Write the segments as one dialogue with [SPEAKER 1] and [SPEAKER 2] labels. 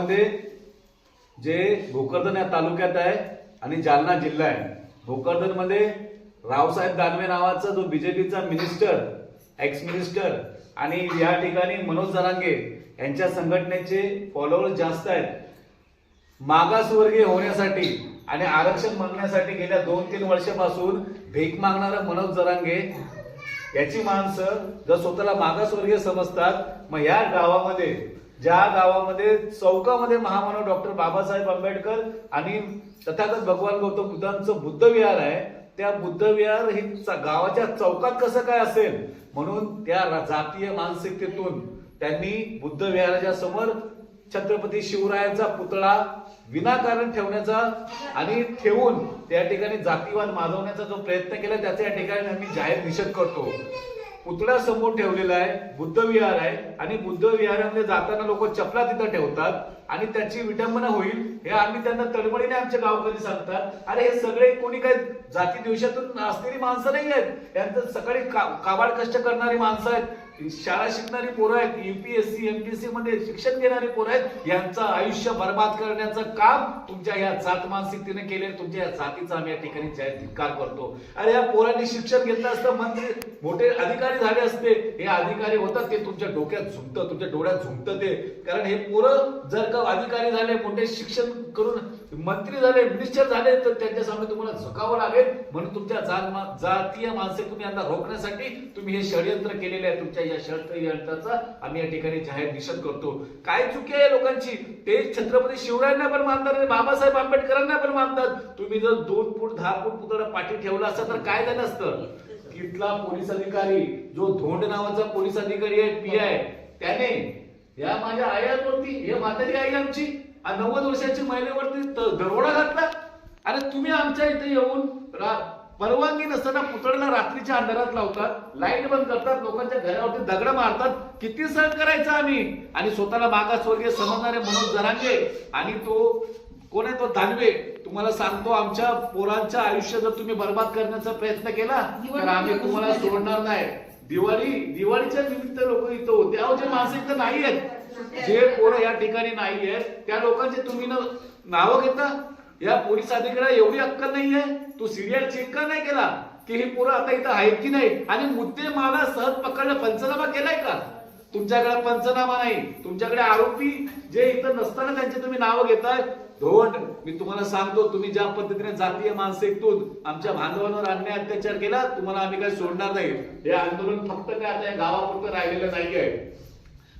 [SPEAKER 1] मध्ये जे भोकरदन या तालुक्यात आहे आणि जालना जिल्हा आहे. भोकरदनमध्ये रावसाहेब दानवे नावाचा जो बीजेपीचा मिनिस्टर एक्स मिनिस्टर आणि या ठिकाणी मनोज जरांगे यांच्या संघटनेचे फॉलोअर जास्त आहेत. मागासवर्गीय होण्यासाठी आणि आरक्षण मागण्यासाठी गेल्या दोन तीन वर्षापासून भीक मागणारा मनोज जरांगे याची माणसं जर स्वतःला मागासवर्गीय समजतात मग या गावामध्ये ज्या गावामध्ये चौकामध्ये महामानव डॉक्टर बाबासाहेब आंबेडकर आणि तथागत भगवान गौतम बुद्धांचं बुद्ध विहार आहे त्या बुद्ध विहार हे गावाच्या चौकात कसं काय असेल? म्हणून त्या जातीय मानसिकतेतून त्यांनी बुद्ध विहाराच्या समोर छत्रपती शिवरायांचा पुतळा विनाकारण ठेवण्याचा आणि ठेवून त्या ठिकाणी जातीवाद माजवण्याचा जो प्रयत्न केला त्याचा या ठिकाणी आम्ही जाहीर निषेध करतो. पुतळा समोर ठेवलेला आहे बुद्ध विहार आहे. आणि बुद्ध विहारामध्ये जाताना लोक चपला तिथं ठेवतात. आणि त्याची विटंबना होईल हे आम्ही त्यांना तडमडीने आमच्या गावकरी सांगतात. अरे हे सगळे कोणी काही जाती दिवसातून असलेली माणसं नाही आहेत. यांचं सकाळी काबाड कष्ट करणारी माणसं आहेत. शाळा शिकणारी पोरं आहेत. युपीएससी एमपीएससी मध्ये शिक्षण घेणारी पोरं आहेत. यांचं आयुष्य बर्बाद करण्याचं काम तुमच्या या जात मानसिकतेने केले तुमच्या या जातीचा आम्ही या ठिकाणी धिक्कार करतो. अरे या पोरांनी शिक्षण घेतलं असतं मंत्री मोठे अधिकारी झाले असते. हे अधिकारी होतात ते तुमच्या डोक्यात झुमतं तुमच्या डोळ्यात झुमतं ते. कारण हे पोरं जर का अधिकारी झाले मोठे शिक्षण करून मंत्री झाले मिनिस्टर झाले तर त्यांच्या सामने तुम्हाला झुकावं लागेल. म्हणून तुमच्या जात जातीय माणसे तुम्ही यांना रोखण्यासाठी तुम्ही हे षडयंत्र केलेले आहे. तुमच्या या षडयंत्राचा आम्ही या ठिकाणी जाहीर निषेध करतो. काय चुकी आहे लोकांची? ते छत्रपती शिवरायांना पण मानतात आणि बाबासाहेब आंबेडकरांना पण मानतात. तुम्ही जर दोन फूट दहा फूट पुतळा पाठी ठेवला असता तर काय झालं असतं? तिथला पोलीस अधिकारी जो धोंड नावाचा पोलीस अधिकारी आहे पी आय त्याने या माझ्या आयांवरती हे म्हातारी आई आमची नव्वद वर्षाची महिलेवरती दरोडा घातला. अरे तुम्ही आमच्या इथे येऊन परवानगी नसताना पुतळ्याला रात्रीच्या अंधारात लावतात लाइट बंद करतात लोकांच्या घरावरती दगड मारतात. किती सहन करायचं आम्ही? आणि स्वतःला मागासवर्गीय समजणारे मनोज जरांगे आणि तो कोण आहे तो? दानवे. तुम्हाला सांगतो आमच्या पोरांच्या आयुष्य जर तुम्ही बर्बाद करण्याचा प्रयत्न केला तर आम्ही तुम्हाला सोडणार नाही. दिवाळी दिवाळीच्या निमित्त लोक इथं होते. अहो जे माणसं इथं नाही आहेत जे पोरं या ठिकाणी नाही आहेत त्या लोकांचे तुम्ही नावं घेता. या पोलीस अधिकाऱ्याला एवढी अक्कल नाहीये? तू सिरियल चेक का नाही केला? की हे पोरं आता इथं आहेत की नाही? आणि मुद्दे मला सहज पकडलं पंचनामा केलाय का? तुमच्याकडे पंचनामा नाही. तुमच्याकडे आरोपी जे इथं नसताना त्यांचे तुम्ही नावं घेताय. धोंड मी तुम्हाला सांगतो तुम्ही ज्या पद्धतीने जातीय मानसिकतून आमच्या बांधवांवर अन्याय अत्याचार केला तुम्हाला आम्ही काही सोडणार नाही. हे आंदोलन फक्त काय आता या गावापुरतं राहिलेलं नाहीये.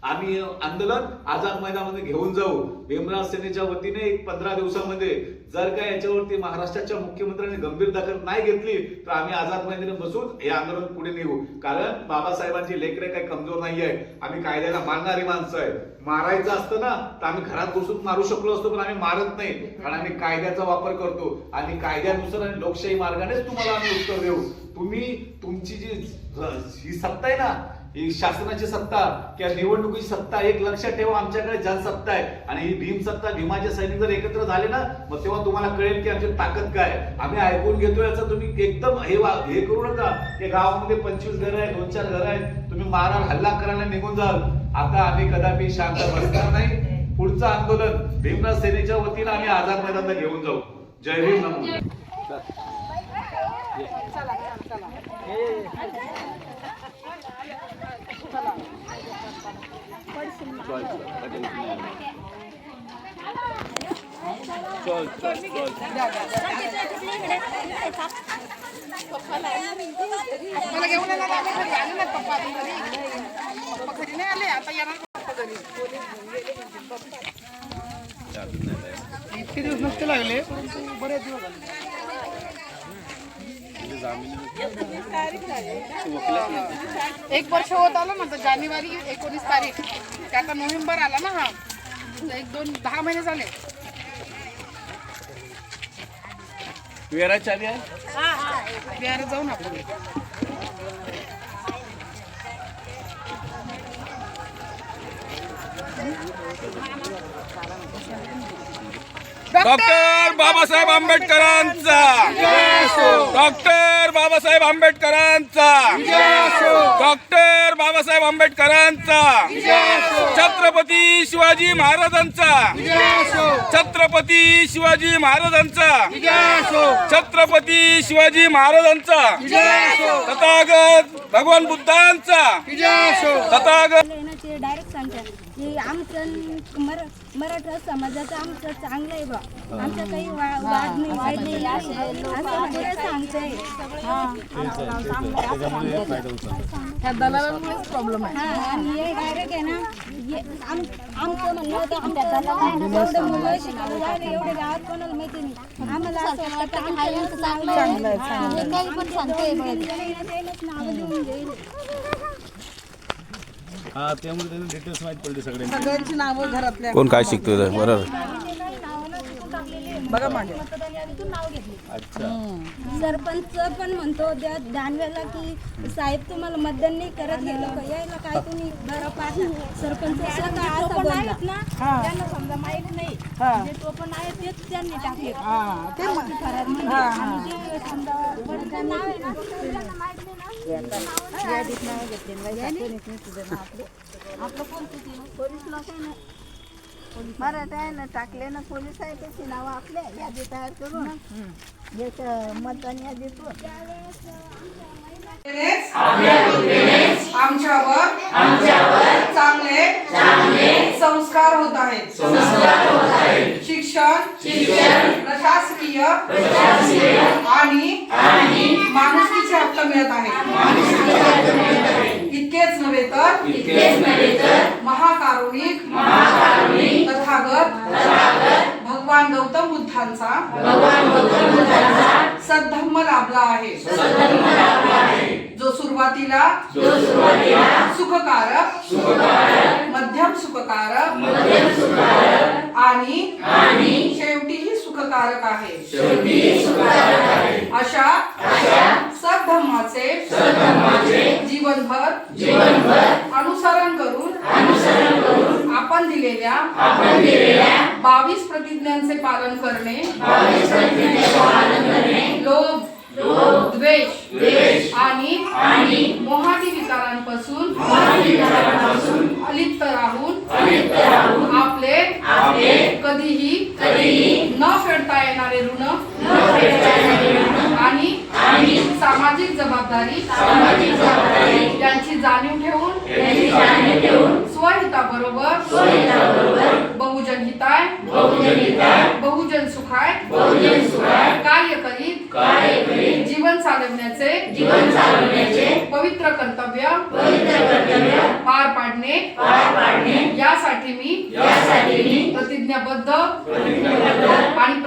[SPEAKER 1] आम्ही आंदोलन आझाद मैदानामध्ये घेऊन जाऊ. भीमराव सेनेच्या वतीने एक पंधरा दिवसामध्ये जर का याच्यावरती महाराष्ट्राच्या मुख्यमंत्र्यांनी गंभीर दखल नाही घेतली तर आम्ही आझाद मैदानात बसून हे आंदोलन पुढे नेऊ. कारण बाबासाहेबांची लेकरे काही कमजोर नाही आहे आम्ही कायद्याला मानणारी माणसं आहे मारायचं असतं ना तर आम्ही घरात बसून मारू शकलो असतो पण आम्ही मारत नाही. कारण आम्ही कायद्याचा वापर करतो. आणि कायद्यानुसार आणि लोकशाही मार्गानेच तुम्हाला आम्ही उत्तर देऊ. तुम्ही तुमची जी ही सत्ता आहे ना ही शासनाची सत्ता किंवा निवडणुकीची सत्ता एक लक्षात ठेवा आमच्याकडे जनसत्ता आहे. आणि ही भीम सत्ता भीमाचे सैनिक जर एकत्र झाले ना मग तेव्हा तुम्हाला कळेल की आमची ताकद काय आहे. आम्ही ऐकून घेतो याचं तुम्ही एकदम हे वा- हे करू नका. की गावामध्ये पंचवीस घर आहे दोन चार घर आहेत. तुम्ही माराल हल्ला करायला निघून जाल. आता आम्ही कदापि शांत बसणार नाही. पुढचं आंदोलन भीमराज सेनेच्या वतीनं आम्ही आझाद मैदानात घेऊन जाऊ. जय भीम नमो
[SPEAKER 2] मला घेऊन येणार आले ना पप्पा पप्पा घरी नाही आले. आता येणार पप्पा घरी. इतके दिवस नसते लागले परंतु बरेच दिवस झाले. एक वर्ष होत आलं ना तर जानेवारी एकोणीस तारीख. आता नोव्हेंबर आला ना हा. एक दोन दहा महिने झाले.
[SPEAKER 1] वेराची आली आहे?
[SPEAKER 2] जाऊन आपण.
[SPEAKER 3] डॉक्टर बाबासाहेब आंबेडकरांचा. डॉक्टर बाबासाहेब आंबेडकरांचा. डॉक्टर बाबासाहेब आंबेडकरांचा. छत्रपती शिवाजी महाराजांचा. छत्रपती शिवाजी महाराजांचा. छत्रपती शिवाजी महाराजांचा. तथागत भगवान बुद्धांचा. तथागत
[SPEAKER 4] डायरेक्ट सांगतात की आमचं मराठा समाजाचं आमचं चांगलं आहे बा. आमचं काही वा- वाद नाही वाद नाही. असं वगैरे सांगतंय.
[SPEAKER 2] ह्या दलालांमुळेच प्रॉब्लेम आहे.
[SPEAKER 4] हा आणि हे डायरेक्ट आहे ना हे आम आमचं म्हणणं होतं आमच्या दलाला एवढे मुलं शिकायला लागले. एवढे गावात कोणाला माहिती नाही. आम्हाला असं वाटतं की यांचं चांगलं आहे. हे. काही पण सांगतोय नावं देऊन देईल
[SPEAKER 5] हा त्यामुळे त्यांना डिटेल्स माहीत पडले सगळे
[SPEAKER 2] सगळ्यांची नावं घरातल्या.
[SPEAKER 3] कोण काय शिकतोय बरोबर.
[SPEAKER 2] बघा मागे.
[SPEAKER 4] सरपंच पण म्हणतो त्या दानवेला की साहेब तुम्हाला मतदान नाही करत हे लोक यायला काय तुम्ही बरं सरपंच स्वतः असा बोलला. त्यांना समजा माहीत नाही. जे तो पण आहे तेच त्यांनी टाकले. करारमध्ये. आणि जे समजा नाव आहे ना, त्यांना माहीत नाही. ना. आपलं कोणतं ते? पोलीस लोक आहे ना मराठा आहे ना टाकले ना पोलीस आहे त्याची नावं आपल्या यादी तयार करून याचं मतदान यादीतून
[SPEAKER 2] आमच्यावर चांगले संस्कार होत आहेत शिक्षण प्रशासकीय आणि माणुसकीचे हक्क मिळत आहेत. इतकेच नव्हे तर महाकारुणिक तथागत भगवान गौतम बुद्धांचा सद्धम्म लाभला आहे. जो सुरुवातीला सुखकारक मध्यम सुखकारक आणि शेवटीही सुखकारक आहे. अशा सद्धम्माचे जीवनभर अनुसरण करून आपण दिलेल्या बावीस प्रतिज्ञांचे पालन करणे लोभ द्वेष आणि मोहाटी विकारांपासून अलिप्त राहून आपले कधीही फेडता येणारे ऋण. आणि? सामाजिक जबाबदारी? यांची जाणीव ठेवून? स्वहिताबरोबर बहुजन हिताय? बहुजन सुखाय? कार्य करीत? जीवन चालवण्याचे? पवित्र कर्तव्य? पार पाडणे? यासाठी मी प्रतिज्ञाबद्ध. आणि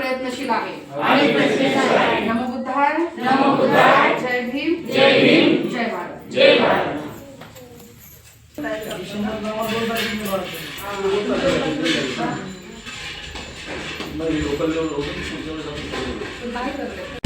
[SPEAKER 2] प्रयत्नशील आहे. नमो बुद्धाय नमो बुद्धाय जय भीम. जय भीम. जय भारत. काय करते